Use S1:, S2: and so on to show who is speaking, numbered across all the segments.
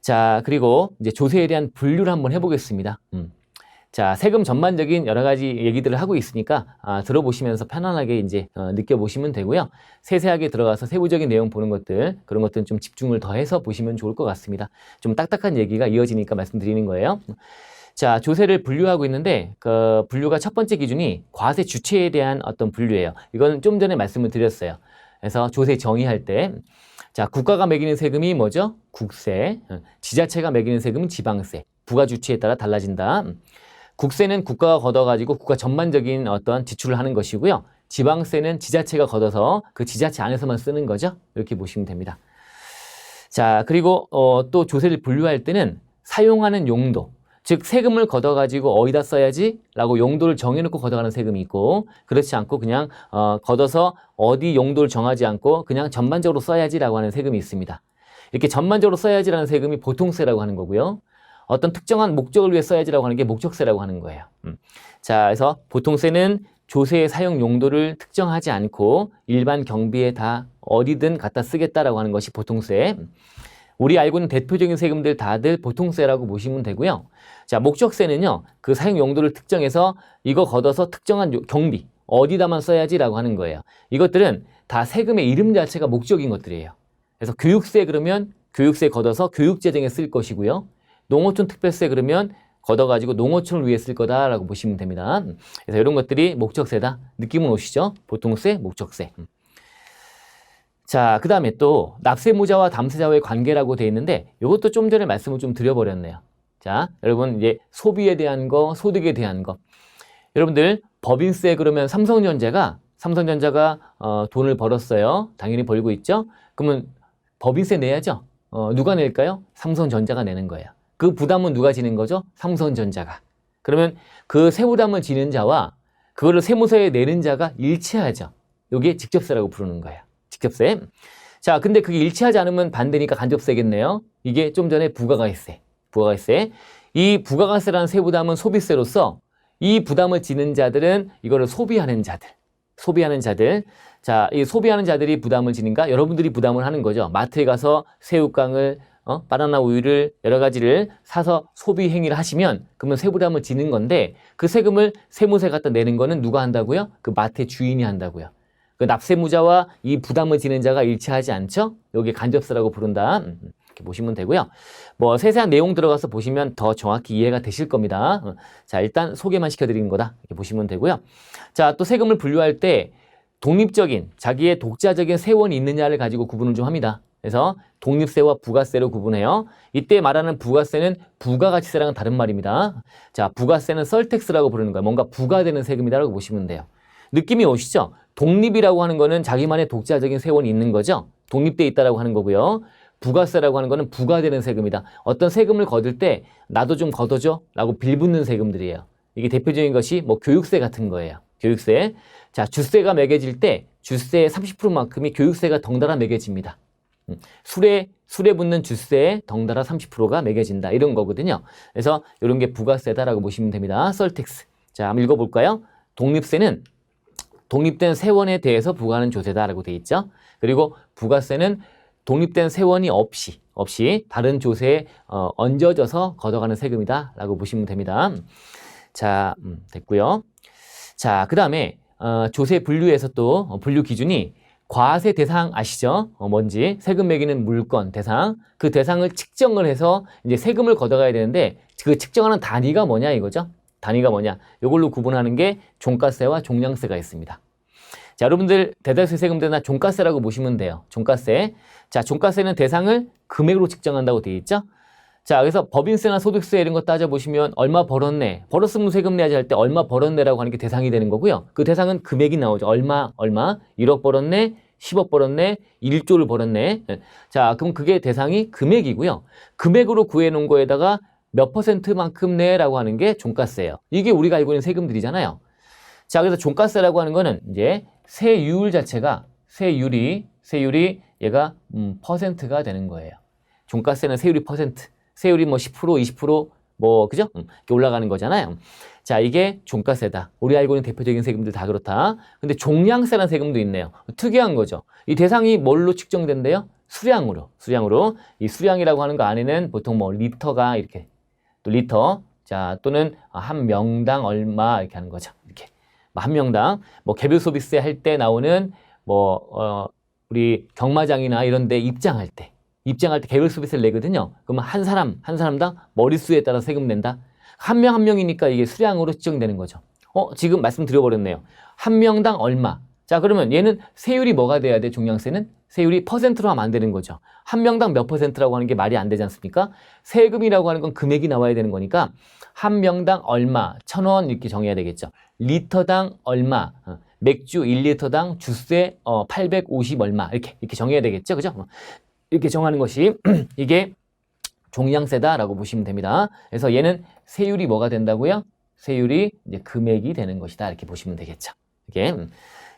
S1: 자, 그리고 이제 조세에 대한 분류를 한번 해보겠습니다. 음. 자, 세금 전반적인 여러 가지 얘기들을 하고 있으니까 아, 들어보시면서 편안하게 이제 어, 느껴보시면 되고요. 세세하게 들어가서 세부적인 내용 보는 것들 그런 것들은 좀 집중을 더해서 보시면 좋을 것 같습니다. 좀 딱딱한 얘기가 이어지니까 말씀드리는 거예요. 자, 조세를 분류하고 있는데 그 분류가 첫 번째 기준이 과세 주체에 대한 어떤 분류예요. 이건 좀 전에 말씀을 드렸어요. 그래서 조세 정의할 때 자, 국가가 매기는 세금이 뭐죠? 국세. 어, 지자체가 매기는 세금은 지방세. 부가 주체에 따라 달라진다. 국세는 국가가 걷어가지고 국가 전반적인 어떤 지출을 하는 것이고요. 지방세는 지자체가 걷어서 그 지자체 안에서만 쓰는 거죠. 이렇게 보시면 됩니다. 자, 그리고 어, 또 조세를 분류할 때는 사용하는 용도, 즉 세금을 걷어가지고 어디다 써야지 라고 용도를 정해놓고 걷어가는 세금이 있고 그렇지 않고 그냥 어, 걷어서 어디 용도를 정하지 않고 그냥 전반적으로 써야지 라고 하는 세금이 있습니다. 이렇게 전반적으로 써야지 라는 세금이 보통세라고 하는 거고요. 어떤 특정한 목적을 위해 써야지 라고 하는 게 목적세라고 하는 거예요. 음. 자, 그래서 보통세는 조세의 사용 용도를 특정하지 않고 일반 경비에 다 어디든 갖다 쓰겠다라고 하는 것이 보통세. 우리 알고 있는 대표적인 세금들 다들 보통세라고 보시면 되고요. 자, 목적세는요, 그 사용 용도를 특정해서 이거 걷어서 특정한 요- 경비, 어디다만 써야지라고 하는 거예요. 이것들은 다 세금의 이름 자체가 목적인 것들이에요. 그래서 교육세 그러면 교육세 걷어서 교육재정에 쓸 것이고요. 농어촌 특별세 그러면 걷어가지고 농어촌을 위해 쓸 거다라고 보시면 됩니다. 그래서 이런 것들이 목적세다. 느낌은 오시죠? 보통세, 목적세. 음. 자, 그 다음에 또 납세무자와 담세자와의 관계라고 돼 있는데 이것도 좀 전에 말씀을 좀 드려버렸네요. 자, 여러분 이제 소비에 대한 거, 소득에 대한 거. 여러분들 법인세 그러면 삼성전자가 삼성전자가 어, 돈을 벌었어요. 당연히 벌고 있죠. 그러면 법인세 내야죠. 어, 누가 낼까요? 삼성전자가 내는 거예요. 그 부담은 누가 지는 거죠? 삼성전자가. 그러면 그 세부담을 지는 자와 그거를 세무서에 내는 자가 일치하죠. 이게 직접세라고 부르는 거예요. 직접세. 자, 근데 그게 일치하지 않으면 반대니까 간접세겠네요. 이게 좀 전에 부가가세. 부가가세. 이 부가가세라는 세부담은 소비세로서 이 부담을 지는 자들은 이거를 소비하는 자들. 소비하는 자들. 자, 이 소비하는 자들이 부담을 지는가? 여러분들이 부담을 하는 거죠. 마트에 가서 새우깡을, 어, 바나나 우유를 여러 가지를 사서 소비 행위를 하시면 그러면 세부담을 지는 건데 그 세금을 세무세 갖다 내는 거는 누가 한다고요? 그 마트의 주인이 한다고요. 그 납세무자와 이 부담을 지는 자가 일치하지 않죠? 여기 간접세라고 부른다. 음, 이렇게 보시면 되고요. 뭐 세세한 내용 들어가서 보시면 더 정확히 이해가 되실 겁니다. 어, 자, 일단 소개만 시켜드리는 거다. 이렇게 보시면 되고요. 자, 또 세금을 분류할 때 독립적인 자기의 독자적인 세원이 있느냐를 가지고 구분을 좀 합니다. 그래서 독립세와 부가세로 구분해요. 이때 말하는 부가세는 부가가치세랑은 다른 말입니다. 자, 부가세는 썰택스라고 부르는 거예요. 뭔가 부가되는 세금이다라고 보시면 돼요. 느낌이 오시죠? 독립이라고 하는 거는 자기만의 독자적인 세원이 있는 거죠. 독립돼 있다라고 하는 거고요. 부가세라고 하는 거는 부가되는 세금이다. 어떤 세금을 거둘 때 나도 좀 걷어줘 라고 빌붙는 세금들이에요. 이게 대표적인 것이 뭐 교육세 같은 거예요. 교육세. 자, 주세가 매겨질 때 주세의 30%만큼이 교육세가 덩달아 매겨집니다. 음, 술에 술에 붙는 주세에 덩달아 30%가 매겨진다 이런 거거든요. 그래서 이런 게 부가세다라고 보시면 됩니다. 썰텍스. 자, 한번 읽어볼까요? 독립세는 독립된 세원에 대해서 부과하는 조세다라고 돼 있죠. 그리고 부가세는 독립된 세원이 없이 없이 다른 조세에 어, 얹어져서 걷어가는 세금이다라고 보시면 됩니다. 자, 음, 됐고요. 자, 그 다음에 어, 조세 분류에서 또 어, 분류 기준이 과세 대상 아시죠? 어, 뭔지 세금 매기는 물건 대상 그 대상을 측정을 해서 이제 세금을 걷어가야 되는데 그 측정하는 단위가 뭐냐 이거죠? 단위가 뭐냐? 이걸로 구분하는 게 종가세와 종량세가 있습니다. 자, 여러분들 대다수 세금들나 종가세라고 보시면 돼요. 종가세. 자, 종가세는 대상을 금액으로 측정한다고 되어 있죠. 자, 그래서 법인세나 소득세 이런 거 따져보시면 얼마 벌었네. 벌었으면 세금 내야지 할 때 얼마 벌었네라고 하는 게 대상이 되는 거고요. 그 대상은 금액이 나오죠. 얼마, 얼마, 1억 벌었네, 10억 벌었네, 1조를 벌었네. 예. 자, 그럼 그게 대상이 금액이고요. 금액으로 구해놓은 거에다가 몇 퍼센트만큼 내라고 하는 게 종가세예요. 이게 우리가 알고 있는 세금들이잖아요. 자, 그래서 종가세라고 하는 거는 이제 세율 자체가 세율이 세율이 얘가 음, 퍼센트가 되는 거예요. 종가세는 세율이 퍼센트, 세율이 뭐 10%, 20%뭐 그죠? 음, 이렇게 올라가는 거잖아요. 자, 이게 종가세다. 우리 알고 있는 대표적인 세금들 다 그렇다. 근데 종량세라는 세금도 있네요. 특이한 거죠. 이 대상이 뭘로 측정된대요? 수량으로, 수량으로. 이 수량이라고 하는 거 안에는 보통 뭐 리터가 이렇게 또 리터, 자 또는 한 명당 얼마 이렇게 하는 거죠. 이렇게 뭐한 명당 뭐 개별 소비세 할때 나오는 뭐 어, 우리 경마장이나 이런데 입장할 때 입장할 때 개별 소비세를 내거든요. 그러면 한 사람 한 사람당 머릿수에 따라 세금 낸다. 한 명한 명이니까 이게 수량으로 측정되는 거죠. 어 지금 말씀드려 버렸네요. 한 명당 얼마. 자 그러면 얘는 세율이 뭐가 돼야 돼 종량세는 세율이 퍼센트로 하면 안 되는 거죠. 한 명당 몇 퍼센트라고 하는 게 말이 안 되지 않습니까? 세금이라고 하는 건 금액이 나와야 되는 거니까 한 명당 얼마, 천 원 이렇게 정해야 되겠죠. 리터당 얼마, 어, 맥주 1리터당 주세 어, 850 얼마 이렇게 이렇게 정해야 되겠죠, 그죠? 어, 이렇게 정하는 것이 이게 종량세다라고 보시면 됩니다. 그래서 얘는 세율이 뭐가 된다고요? 세율이 이제 금액이 되는 것이다 이렇게 보시면 되겠죠. 이게 음.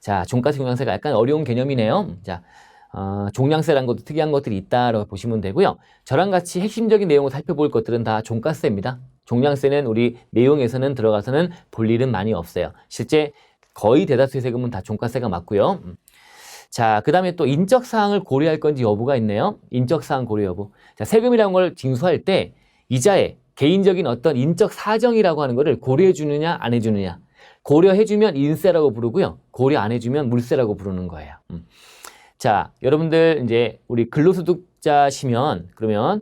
S1: 자 종가세 종량세가 약간 어려운 개념이네요. 자 어, 종량세라는 것도 특이한 것들이 있다라고 보시면 되고요. 저랑 같이 핵심적인 내용을 살펴볼 것들은 다 종가세입니다. 종량세는 우리 내용에서는 들어가서는 볼 일은 많이 없어요. 실제 거의 대다수의 세금은 다 종가세가 맞고요. 음. 자, 그 다음에 또 인적 사항을 고려할 건지 여부가 있네요. 인적 사항 고려 여부. 자, 세금이라는 걸 징수할 때 이자에 개인적인 어떤 인적 사정이라고 하는 거를 고려해 주느냐 안 해 주느냐. 고려해 주면 인세라고 부르고요. 고려 안 해주면 물세라고 부르는 거예요. 음. 자, 여러분들 이제 우리 근로소득자시면 그러면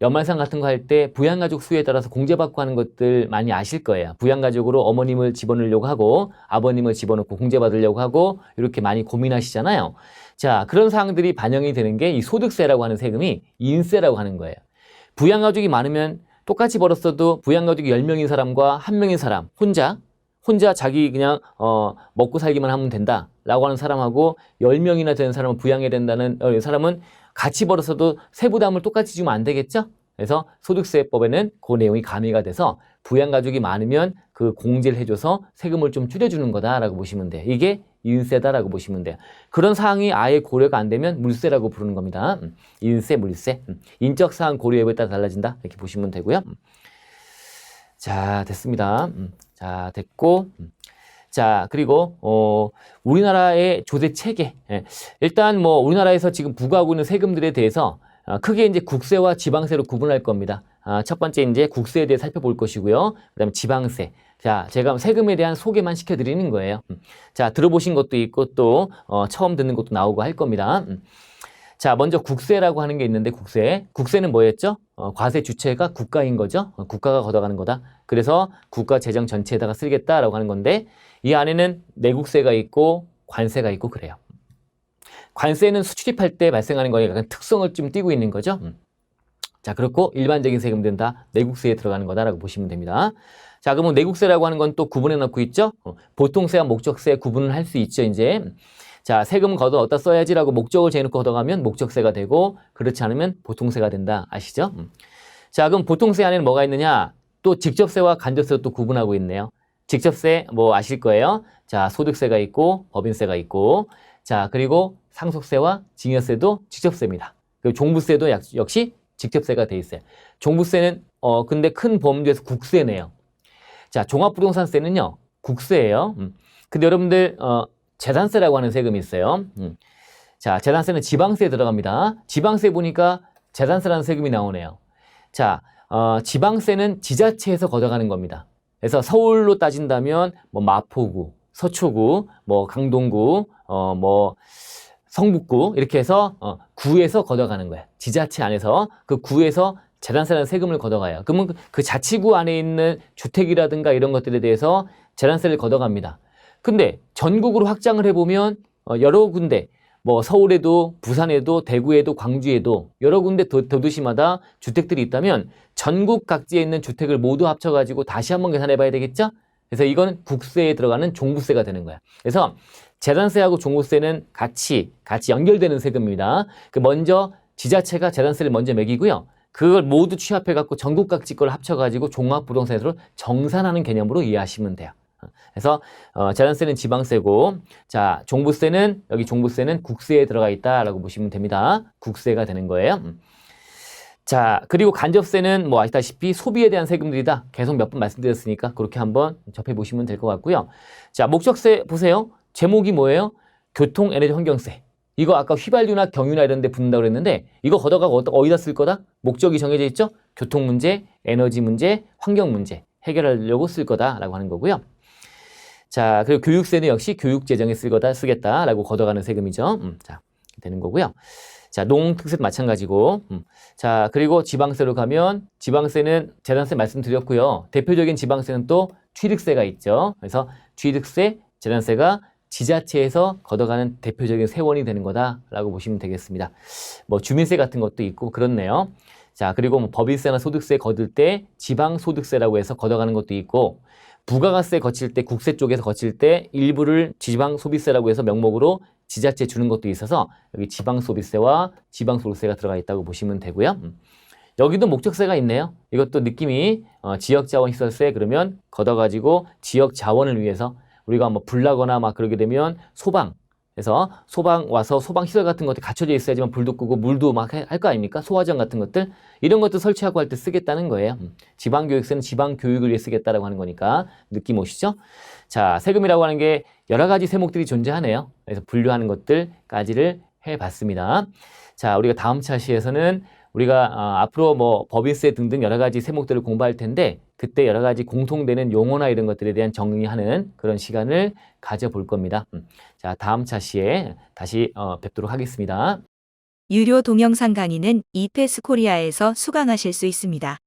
S1: 연말상 같은 거 할 때 부양가족 수에 따라서 공제받고 하는 것들 많이 아실 거예요. 부양가족으로 어머님을 집어넣으려고 하고 아버님을 집어넣고 공제받으려고 하고 이렇게 많이 고민하시잖아요. 자, 그런 사항들이 반영이 되는 게 이 소득세라고 하는 세금이 인세라고 하는 거예요. 부양가족이 많으면 똑같이 벌었어도 부양가족이 10명인 사람과 한 명인 사람 혼자 혼자 자기 그냥 어 먹고 살기만 하면 된다라고 하는 사람하고 10명이나 되는 사람을 부양해야 된다는 어, 사람은 같이 벌었어도 세부담을 똑같이 주면 안 되겠죠? 그래서 소득세법에는 그 내용이 가미가 돼서 부양가족이 많으면 그 공제를 해줘서 세금을 좀 줄여주는 거다라고 보시면 돼요. 이게 인세다라고 보시면 돼요. 그런 사항이 아예 고려가 안 되면 물세라고 부르는 겁니다. 음, 인세, 물세. 음, 인적 사항 고려 여부에 따라 달라진다. 이렇게 보시면 되고요. 음. 자, 됐습니다. 음, 자, 됐고. 음. 자, 그리고, 어, 우리나라의 조세 체계. 예. 일단 뭐, 우리나라에서 지금 부과하고 있는 세금들에 대해서 아, 크게 이제 국세와 지방세로 구분할 겁니다. 아, 첫 번째 이제 국세에 대해 살펴볼 것이고요. 그 다음에 지방세. 자, 제가 세금에 대한 소개만 시켜드리는 거예요. 음. 자, 들어보신 것도 있고 또, 어, 처음 듣는 것도 나오고 할 겁니다. 음. 자, 먼저 국세라고 하는 게 있는데 국세. 국세는 뭐였죠? 어, 과세 주체가 국가인 거죠. 어, 국가가 걷어가는 거다. 그래서 국가 재정 전체에다가 쓰겠다라고 하는 건데 이 안에는 내국세가 있고 관세가 있고 그래요. 관세는 수출입할 때 발생하는 약간 특성을 좀 띠고 있는 거죠. 음. 자, 그렇고 일반적인 세금들은 다 내국세에 들어가는 거다라고 보시면 됩니다. 자, 그러면 내국세라고 하는 건 또 구분해 놓고 있죠. 어, 보통세와 목적세 구분을 할 수 있죠, 이제. 자, 세금 걷어 어디다 써야지라고 목적을 재놓고 걷어가면 목적세가 되고 그렇지 않으면 보통세가 된다. 아시죠? 음. 자, 그럼 보통세 안에는 뭐가 있느냐? 또 직접세와 간접세도 또 구분하고 있네요. 직접세 뭐 아실 거예요. 자, 소득세가 있고 법인세가 있고 자, 그리고 상속세와 증여세도 직접세입니다. 그리고 종부세도 약- 역시 직접세가 돼 있어요. 종부세는 어 근데 큰 범주에서 국세네요. 자, 종합부동산세는요. 국세예요. 음. 근데 여러분들 어 재산세라고 하는 세금이 있어요. 음. 자, 재산세는 지방세에 들어갑니다. 지방세 보니까 재산세라는 세금이 나오네요. 자, 어, 지방세는 지자체에서 걷어가는 겁니다. 그래서 서울로 따진다면 뭐 마포구, 서초구, 뭐 강동구, 어, 뭐 성북구 이렇게 해서 어, 구에서 걷어가는 거예요. 지자체 안에서 그 구에서 재산세라는 세금을 걷어가요. 그러면 그- 그 자치구 안에 있는 주택이라든가 이런 것들에 대해서 재산세를 걷어갑니다. 근데 전국으로 확장을 해보면 어, 여러 군데 뭐 서울에도 부산에도 대구에도 광주에도 여러 군데 도, 도시마다 주택들이 있다면 전국 각지에 있는 주택을 모두 합쳐가지고 다시 한번 계산해 봐야 되겠죠? 그래서 이건 국세에 들어가는 종부세가 되는 거야. 그래서 재산세하고 종부세는 같이 같이 연결되는 세금입니다. 그 먼저 지자체가 재산세를 먼저 매기고요. 그걸 모두 취합해 갖고 전국 각지 걸 합쳐 가지고 종합 부동산세로 정산하는 개념으로 이해하시면 돼요. 그래서 어, 재산세는 지방세고 자 종부세는 여기 종부세는 국세에 들어가 있다라고 보시면 됩니다. 국세가 되는 거예요. 음. 자 그리고 간접세는 뭐 아시다시피 소비에 대한 세금들이다. 계속 몇 번 말씀드렸으니까 그렇게 한번 접해 보시면 될 것 같고요. 자 목적세 보세요. 제목이 뭐예요? 교통 에너지 환경세. 이거 아까 휘발유나 경유나 이런 데 붙는다고 그랬는데 이거 걷어가고 어디- 어디다 쓸 거다? 목적이 정해져 있죠? 교통 문제, 에너지 문제, 환경 문제 해결하려고 쓸 거다라고 하는 거고요. 자, 그리고 교육세는 역시 교육 재정에 쓸 거다 쓰겠다라고 걷어가는 세금이죠. 음, 자, 되는 거고요. 자, 농특세도 마찬가지고. 음. 자, 그리고 지방세로 가면 지방세는 재산세 말씀드렸고요. 대표적인 지방세는 또 취득세가 있죠. 그래서 취득세, 재산세가 지자체에서 걷어가는 대표적인 세원이 되는 거다라고 보시면 되겠습니다. 뭐 주민세 같은 것도 있고 그렇네요. 자, 그리고 뭐 법인세나 소득세 거둘 때 지방소득세라고 해서 걷어가는 것도 있고 부가가세 거칠 때 국세 쪽에서 거칠 때 일부를 지방 소비세라고 해서 명목으로 지자체 주는 것도 있어서 여기 지방 소비세와 지방 소득세가 들어가 있다고 보시면 되고요. 음. 여기도 목적세가 있네요. 이것도 느낌이 어, 지역자원 시설세 그러면 걷어가지고 지역 자원을 위해서 우리가 뭐 불나거나 막 그러게 되면 소방 그래서 소방 와서 소방 시설 같은 것도 갖춰져 있어야지만 불도 끄고 물도 막 할 거 아닙니까? 소화전 같은 것들 이런 것도 설치하고 할 때 쓰겠다는 거예요. 음. 지방 교육세는 지방 교육을 위해 쓰겠다라고 하는 거니까 느낌 오시죠? 자, 세금이라고 하는 게 여러 가지 세목들이 존재하네요. 그래서 분류하는 것들까지를 해봤습니다. 자, 우리가 다음 차시에서는 우리가 아, 앞으로 뭐 법인세 등등 여러 가지 세목들을 공부할 텐데 그때 여러 가지 공통되는 용어나 이런 것들에 대한 정리하는 그런 시간을 가져볼 겁니다. 음. 자, 다음 차시에 다시 어, 뵙도록 하겠습니다.
S2: 유료 동영상 강의는 이패스 코리아에서 수강하실 수 있습니다.